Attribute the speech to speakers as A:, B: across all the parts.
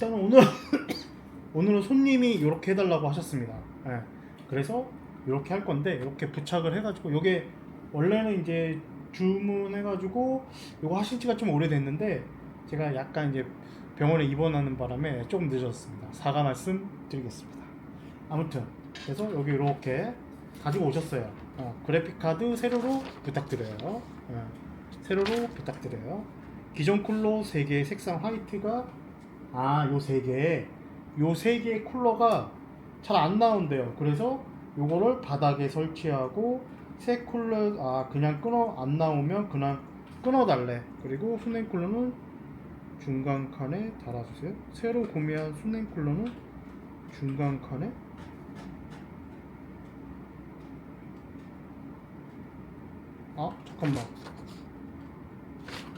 A: 일단은 오늘 오늘은 손님이 이렇게 해달라고 하셨습니다. 예. 그래서 이렇게 할 건데 이렇게 부착을 해가지고 이게 원래는 이제 주문해가지고 이거 하신 지가 좀 오래됐는데 제가 약간 이제 병원에 입원하는 바람에 조금 늦었습니다. 사과 말씀 드리겠습니다. 아무튼 그래서 여기 이렇게 가지고 오셨어요. 어, 그래픽 카드 세로로 부탁드려요. 예. 세로로 부탁드려요. 기존 쿨러 3개 색상 화이트가 아, 요 세 개. 요 세 개의 쿨러가 잘 안 나온대요. 그래서 요거를 바닥에 설치하고 새 쿨러 아, 그냥 끊어 안 나오면 그냥 끊어 달래. 그리고 수냉 쿨러는 중간 칸에 달아 주세요. 새로 구매한 수냉 쿨러는 중간 칸에 아, 잠깐만.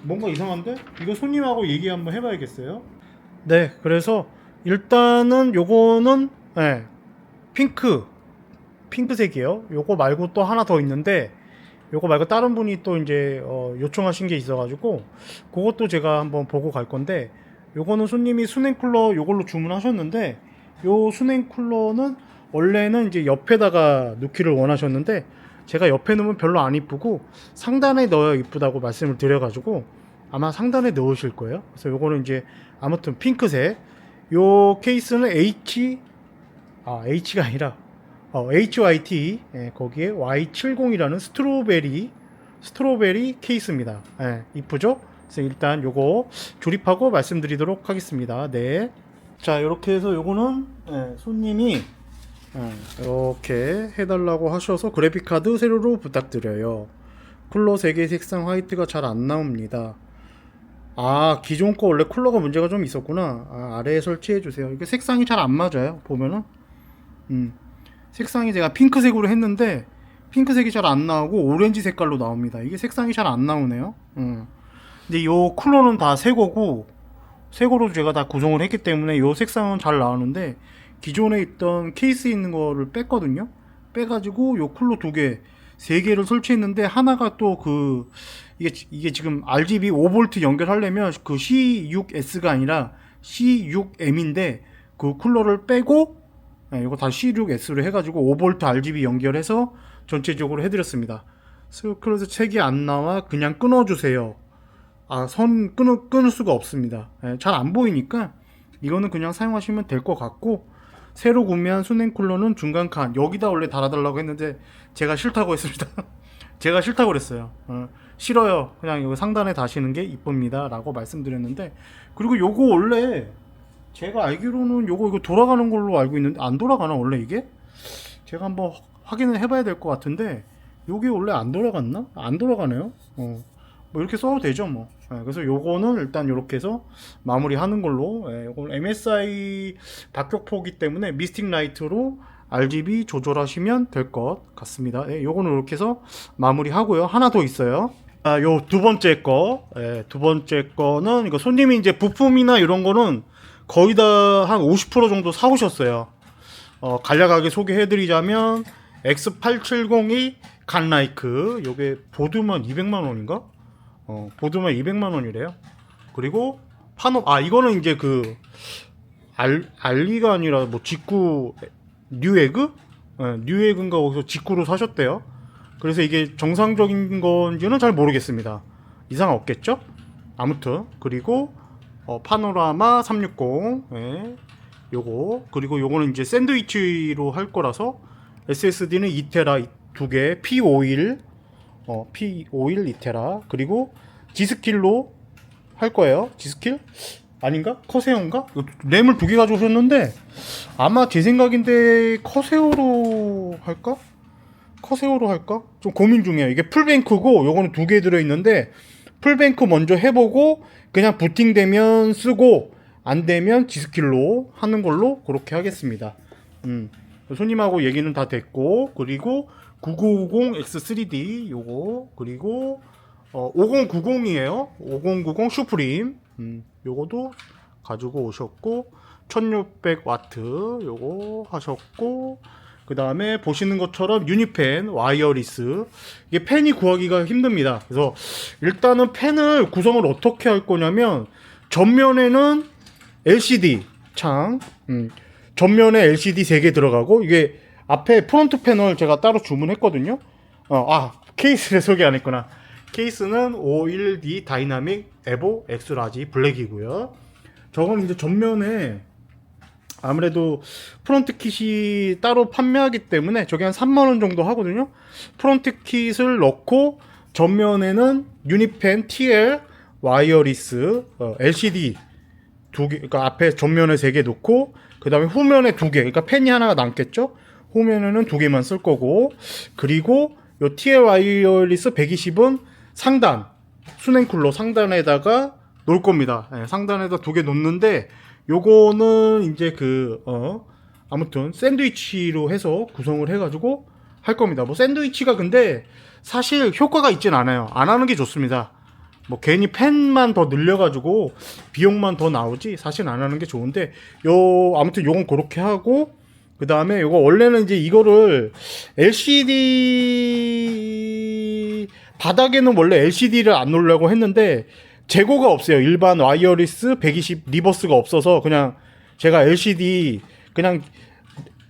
A: 뭔가 이상한데? 이거 손님하고 얘기 한번 해봐야겠어요. 네, 그래서 일단은 요거는 네, 핑크 핑크색이에요. 요거 말고 또 하나 더 있는데 요거 말고 다른 분이 또 이제 어, 요청하신 게 있어가지고 그것도 제가 한번 보고 갈 건데 요거는 손님이 수냉 쿨러 요걸로 주문하셨는데 요 수냉 쿨러는 원래는 이제 옆에다가 넣기를 원하셨는데 제가 옆에 넣으면 별로 안 이쁘고 상단에 넣어야 이쁘다고 말씀을 드려가지고 아마 상단에 넣으실 거예요. 그래서 요거는 이제 아무튼 핑크색 요 케이스는 H 아 H가 아니라 어, HYT 예, 거기에 Y70이라는 스트로베리 스트로베리 케이스입니다. 예, 이쁘죠? 그래서 일단 요거 조립하고 말씀드리도록 하겠습니다. 네. 자 이렇게 해서 요거는 예, 손님이 예, 이렇게 해달라고 하셔서 그래픽 카드 세로로 부탁드려요. 쿨러 3개 색상 화이트가 잘 안 나옵니다. 아 기존 거 원래 쿨러가 문제가 좀 있었구나. 아, 아래에 설치해 주세요. 이게 색상이 잘 안 맞아요. 보면은 음. 색상이 제가 핑크색으로 했는데 핑크색이 잘 안 나오고 오렌지 색깔로 나옵니다. 이게 색상이 잘 안 나오네요. 음. 근데 요 쿨러는 다 새 거고 새 거로 제가 다 구성을 했기 때문에 요 색상은 잘 나오는데 기존에 있던 케이스 있는 거를 뺐거든요. 빼가지고 요 쿨러 두 개, 세 개를 설치했는데 하나가 또그 이게 이게 지금 RGB 5V 연결하려면 그 C6S가 아니라 C6M인데 그 쿨러를 빼고 네, 이거 다 C6S로 해가지고 5V RGB 연결해서 전체적으로 해드렸습니다. 그래서 책이 안 나와 그냥 끊어주세요. 아, 선 끊을, 끊을 수가 없습니다. 잘안 보이니까 이거는 그냥 사용하시면 될 것 같고 새로 구매한 수냉 쿨러는 중간 칸 여기다 원래 달아달라고 했는데 제가 싫다고 했습니다. 제가 싫다고 그랬어요. 어, 싫어요. 그냥 여기 상단에 다시는 게 이쁩니다. 라고 말씀드렸는데 그리고 요거 원래 제가 알기로는 요거 이거 돌아가는 걸로 알고 있는데 안 돌아가나 원래 이게? 제가 한번 확인을 해봐야 될 것 같은데 요게 원래 안 돌아갔나? 안 돌아가네요. 어. 뭐 이렇게 써도 되죠 뭐. 예, 그래서 요거는 일단 이렇게 해서 마무리하는 걸로. 예, 요건 MSI 박격포기 때문에 미스틱 라이트로 RGB 조절하시면 될 것 같습니다. 예, 요거는 이렇게 해서 마무리하고요. 하나 더 있어요. 아, 요 두 번째 거, 예, 두 번째 거는 이거 손님이 이제 부품이나 이런 거는 거의 다 한 50% 정도 사오셨어요. 어, 간략하게 소개해드리자면 X870이 간라이크 요게 보드만 200만 원인가? 어, 보드만 200만 원이래요. 그리고 파노 아 이거는 이제 그 알, 알리가 아니라 뭐 직구 뉴에그? 네, 뉴에그인가 거기서 직구로 사셨대요. 그래서 이게 정상적인 건지는 잘 모르겠습니다. 이상 없겠죠? 아무튼 그리고 어, 파노라마 360 예, 요거 그리고 요거는 이제 샌드위치로 할 거라서 SSD는 2테라 두 개 P51 어, P51 2테라 그리고 G스킬로 할 거예요 G스킬? 아닌가? 커세어인가? 램을 두 개 가져오셨는데 아마 제 생각인데 커세어로 할까? 커세어로 할까? 좀 고민 중이에요 이게 풀뱅크고 요거는 두 개 들어있는데 풀뱅크 먼저 해보고 그냥 부팅되면 쓰고 안 되면 G스킬로 하는 걸로 그렇게 하겠습니다. 음. 손님하고 얘기는 다 됐고 그리고 9950X3D 요거 그리고 어, 5090이에요. 5090 슈프림 음, 요거도 가지고 오셨고 1600와트 요거 하셨고 그 다음에 보시는 것처럼 유니펜 와이어리스 이게 펜이 구하기가 힘듭니다. 그래서 일단은 펜을 구성을 어떻게 할 거냐면 전면에는 LCD 창. 음. 전면에 LCD 3개 들어가고 이게 앞에 프론트 패널 제가 따로 주문했거든요. 어, 아 케이스를 소개 안 했구나. 케이스는 51D 다이나믹 에보 엑스라지 블랙이고요. 저건 이제 전면에 아무래도 프론트 킷이 따로 판매하기 때문에 저게 한 3만 원 정도 하거든요. 프론트 킷을 넣고 전면에는 유니펜 TL 와이어리스 어, LCD 두 개, 그러니까 앞에 전면에 세 개 놓고 그 다음에 후면에 두 개, 그러니까 펜이 하나가 남겠죠. 후면에는 두 개만 쓸 거고 그리고 요 TL 와이어리스 120은 상단 수냉 쿨러 상단에다가 놓을 겁니다. 예, 상단에다 두 개 놓는데 요거는 이제 그 어, 아무튼 샌드위치로 해서 구성을 해가지고 할 겁니다. 뭐 샌드위치가 근데 사실 효과가 있진 않아요. 안 하는 게 좋습니다. 뭐 괜히 펜만 더 늘려가지고 비용만 더 나오지 사실 안 하는 게 좋은데 요 아무튼 요건 그렇게 하고 그 다음에 요거 원래는 이제 이거를 LCD 바닥에는 원래 LCD를 안 놓으려고 했는데 재고가 없어요 일반 와이어리스 120 리버스가 없어서 그냥 제가 LCD 그냥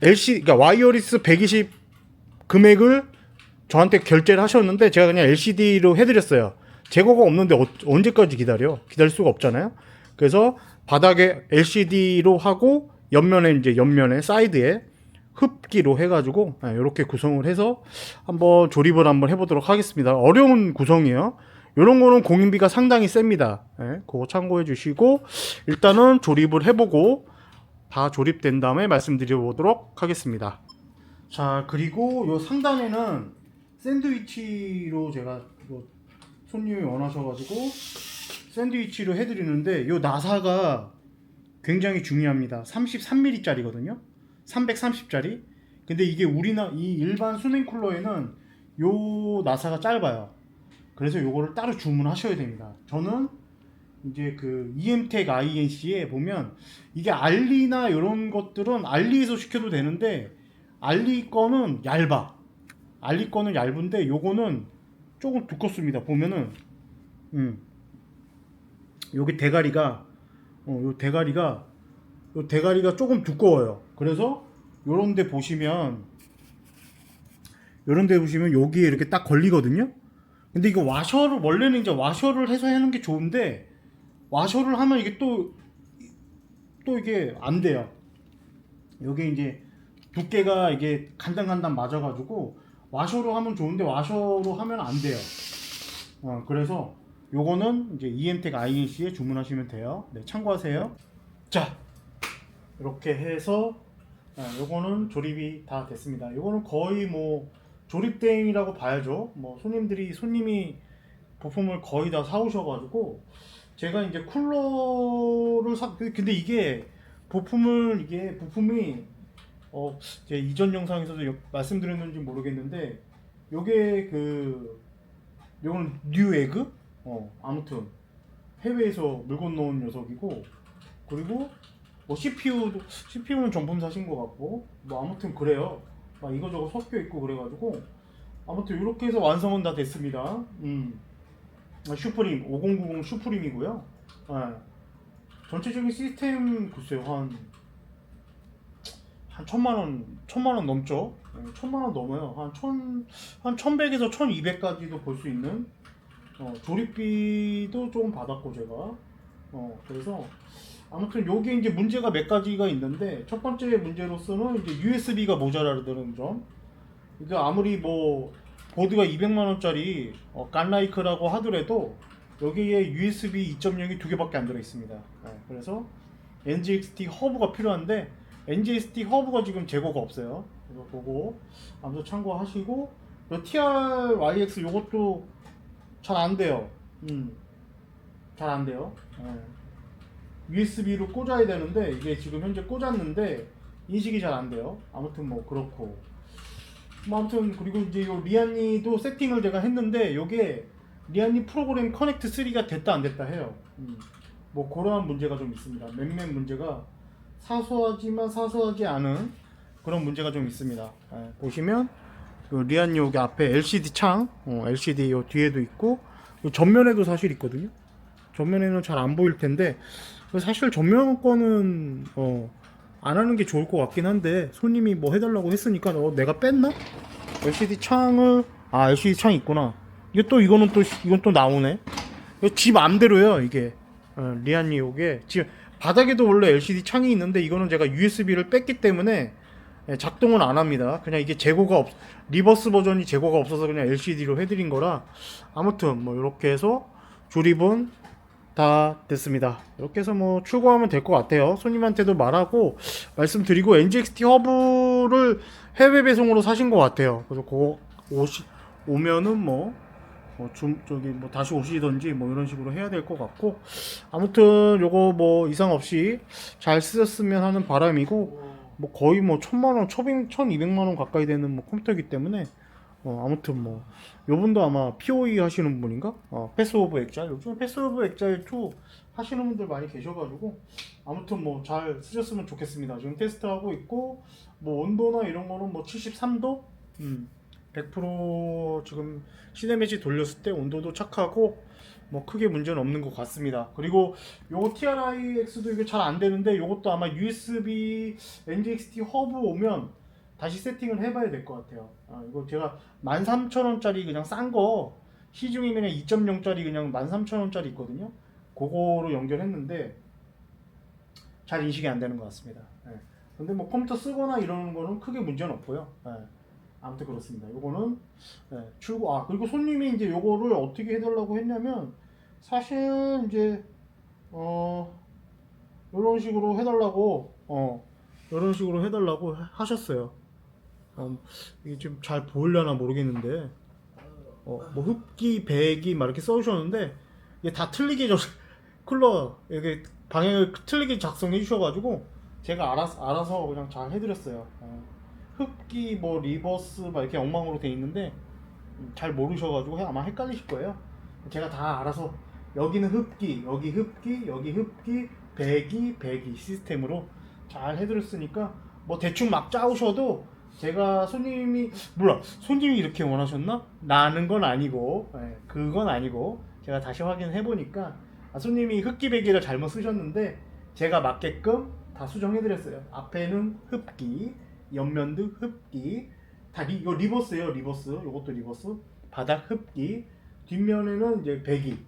A: LCD 그러니까 와이어리스 120 금액을 저한테 결제를 하셨는데 제가 그냥 LCD로 해드렸어요. 재고가 없는데 어, 언제까지 기다려? 기다릴 수가 없잖아요. 그래서 바닥에 LCD로 하고 옆면에 이제 옆면에 사이드에 흡기로 해가지고 이렇게 구성을 해서 한번 조립을 한번 해보도록 하겠습니다. 어려운 구성이에요. 이런 거는 공인비가 상당히 셉니다. 예, 그거 참고해 주시고 일단은 조립을 해보고 다 조립된 다음에 말씀드려보도록 하겠습니다. 자 그리고 요 상단에는 샌드위치로 제가 손님이 원하셔가지고 샌드위치로 해드리는데 요 나사가 굉장히 중요합니다. 33mm짜리거든요. 330짜리. 근데 이게 우리나 이 일반 수냉 쿨러에는 요 나사가 짧아요. 그래서 요거를 따로 주문하셔야 됩니다. 저는 이제 그 EM텍 INC에 보면 이게 알리나 이런 것들은 알리에서 시켜도 되는데 알리 거는 얇아. 알리 거는 얇은데 요거는 조금 두껍습니다. 보면은 음. 여기 대가리가 어, 요 대가리가 요 대가리가 조금 두꺼워요. 그래서 요런 데 보시면 요런 데 보시면 여기에 이렇게 딱 걸리거든요. 근데 이거 와셔를 원래는 이제 와셔를 해서 하는 게 좋은데 와셔를 하면 이게 또 또 이게 안 돼요. 여기 이제 두께가 이게 간당간당 맞아가지고 와셔로 하면 좋은데 와셔로 하면 안 돼요. 어, 그래서 요거는 이제 EM텍 INC에 주문하시면 돼요. 네, 참고하세요. 자, 이렇게 해서 어, 요거는 조립이 다 됐습니다. 요거는 거의 뭐 조립된이라고 봐야죠. 뭐 손님들이 손님이 부품을 거의 다 사오셔가지고 제가 이제 쿨러를 사 근데 이게 부품을 이게 부품이 어, 제 이전 영상에서도 여- 말씀드렸는지 모르겠는데, 요게 그, 요건 뉴에그? 어, 아무튼, 해외에서 물건 넣은 녀석이고, 그리고, 뭐 CPU도, CPU는 정품 사신 것 같고, 뭐 아무튼 그래요. 막 이거저거 섞여 있고 그래가지고, 아무튼 이렇게 해서 완성은 다 됐습니다. 음. 아, 슈프림, 5090 슈프림이고요. 예. 전체적인 시스템, 글쎄요, 한, 한 천만 원, 천만 원 넘죠. 네, 천만 원 넘어요. 한 천, 한 천백에서 천이백까지도 볼 수 있는 어, 조립비도 조금 받았고 제가. 어, 그래서 아무튼 요게 이제 문제가 몇 가지가 있는데 첫 번째 문제로서는 이제 USB가 모자라는 점. 이게 아무리 뭐 보드가 200만 원짜리 어, 깐라이크라고 하더라도 여기에 USB 2.0이 두 개밖에 안 들어 있습니다. 네, 그래서 NGXT 허브가 필요한데 NGST 허브가 지금 재고가 없어요. 그래서 그거 아무튼 참고하시고 요 TR-YX 요것도 잘 안 돼요. 음, 잘 안 돼요. 예. USB로 꽂아야 되는데 이게 지금 현재 꽂았는데 인식이 잘 안 돼요. 아무튼 뭐 그렇고. 뭐 아무튼 그리고 이제 요 리안니도 세팅을 제가 했는데 요게 리안니 프로그램 커넥트 3가 됐다 안 됐다 해요. 음, 뭐 그러한 문제가 좀 있습니다. 몇몇 문제가 사소하지만 사소하지 않은 그런 문제가 좀 있습니다. 예, 보시면 요 리안 여기 앞에 LCD 창, 어, LCD 요 뒤에도 있고 요 전면에도 사실 있거든요. 전면에는 잘 안 보일 텐데 사실 전면 거는 어, 안 하는 게 좋을 것 같긴 한데 손님이 뭐 해달라고 했으니까 어, 내가 뺐나? LCD 창을 아 LCD 창 있구나. 이게 또 이거는 또 이건 또 나오네. 지 맘대로요 이게 어, 리안이 요게 지금 바닥에도 원래 LCD 창이 있는데 이거는 제가 USB를 뺐기 때문에 예, 작동은 안 합니다. 그냥 이게 재고가 없 리버스 버전이 재고가 없어서 그냥 LCD로 해드린 거라 아무튼 뭐 이렇게 해서 조립은 다 됐습니다. 이렇게 해서 뭐 출고하면 될 것 같아요. 손님한테도 말하고 말씀드리고 NGXT 허브를 해외 배송으로 사신 것 같아요. 그래서 그거 오시 오면은 뭐, 뭐 좀, 저기 뭐 다시 오시던지 뭐 이런 식으로 해야 될 것 같고 아무튼 요거 뭐 이상 없이 잘 쓰셨으면 하는 바람이고 뭐 거의 뭐 천만 원, 천백, 천이백만 원 가까이 되는 뭐 컴퓨터이기 때문에 어, 아무튼 뭐 요분도 아마 POE 하시는 분인가? 어, 패스 오브 엑자일 요즘 패스 오브 엑자일 2 하시는 분들 많이 계셔가지고 아무튼 뭐 잘 쓰셨으면 좋겠습니다. 지금 테스트하고 있고 뭐 온도나 이런 거는 뭐 73도, 음, 100% 지금 시네매지 돌렸을 때 온도도 착하고 뭐 크게 문제는 없는 것 같습니다. 그리고 요거 TRIX도 이게 잘 안 되는데 요것도 아마 USB NGXT 허브 오면 다시 세팅을 해봐야 될 것 같아요. 아, 이거 제가 13,000원짜리 그냥 싼거 그냥 2.0짜리 그냥 13,000원짜리 있거든요. 그거로 연결했는데 잘 인식이 안 되는 것 같습니다. 예. 근데 뭐 컴퓨터 쓰거나 이러는 거는 크게 문제는 없고요. 예. 아무튼 그렇습니다. 요거는 예, 출고 아 그리고 손님이 이제 요거를 어떻게 해달라고 했냐면 사실 이제 어 이런 식으로 해달라고 어 이런 식으로 해달라고 하- 하셨어요. 어, 이게 좀잘 보이려나 모르겠는데 어, 뭐 흡기, 배기 막 이렇게 써주셨는데 이게 다 틀리게 저 쿨러 이게 방향을 틀리게 작성해 주셔가지고 제가 알아서 알아서 그냥 잘 해드렸어요. 어, 흡기 뭐 리버스 막 이렇게 엉망으로 돼 있는데 음, 잘 모르셔가지고 아마 헷갈리실 거예요. 제가 다 알아서 여기는 흡기, 여기 흡기, 여기 흡기, 배기, 배기 시스템으로 잘 해드렸으니까 뭐 대충 막 짜오셔도 제가 손님이 몰라 손님이 이렇게 원하셨나? 나는 건 아니고 예, 그건 아니고 제가 다시 확인해 보니까 아, 손님이 흡기 배기를 잘못 쓰셨는데 제가 맞게끔 다 수정해 드렸어요. 앞에는 흡기, 옆면도 흡기, 다 리, 이거 리버스예요 리버스. 이것도 리버스. 바닥 흡기, 뒷면에는 이제 배기,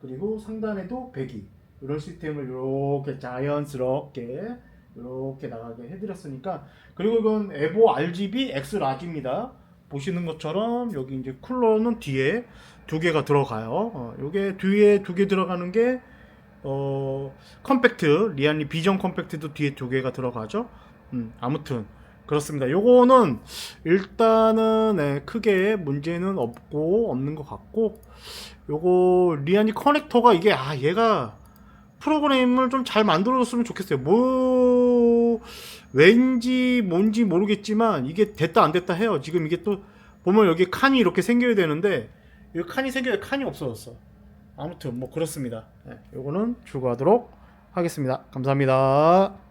A: 그리고 상단에도 배기. 이런 시스템을 이렇게 자연스럽게 이렇게 나가게 해드렸으니까 그리고 이건 에보 RGB X 라지입니다. 보시는 것처럼 여기 이제 쿨러는 뒤에 두 개가 들어가요. 어, 요게 뒤에 두 개 들어가는 게 어, 컴팩트 리안리 비전 컴팩트도 뒤에 두 개가 들어가죠. 음, 아무튼 그렇습니다. 요거는 일단은 네, 크게 문제는 없고 없는 것 같고 요거 리안리 커넥터가 이게 아 얘가 프로그램을 좀 잘 만들어줬으면 좋겠어요. 뭐 왠지 뭔지 모르겠지만 이게 됐다 안 됐다 해요. 지금 이게 또 보면 여기 칸이 이렇게 생겨야 되는데 이 칸이 생겨야 칸이 없어졌어. 아무튼 뭐 그렇습니다. 네, 요거는 출고하도록 하겠습니다. 감사합니다.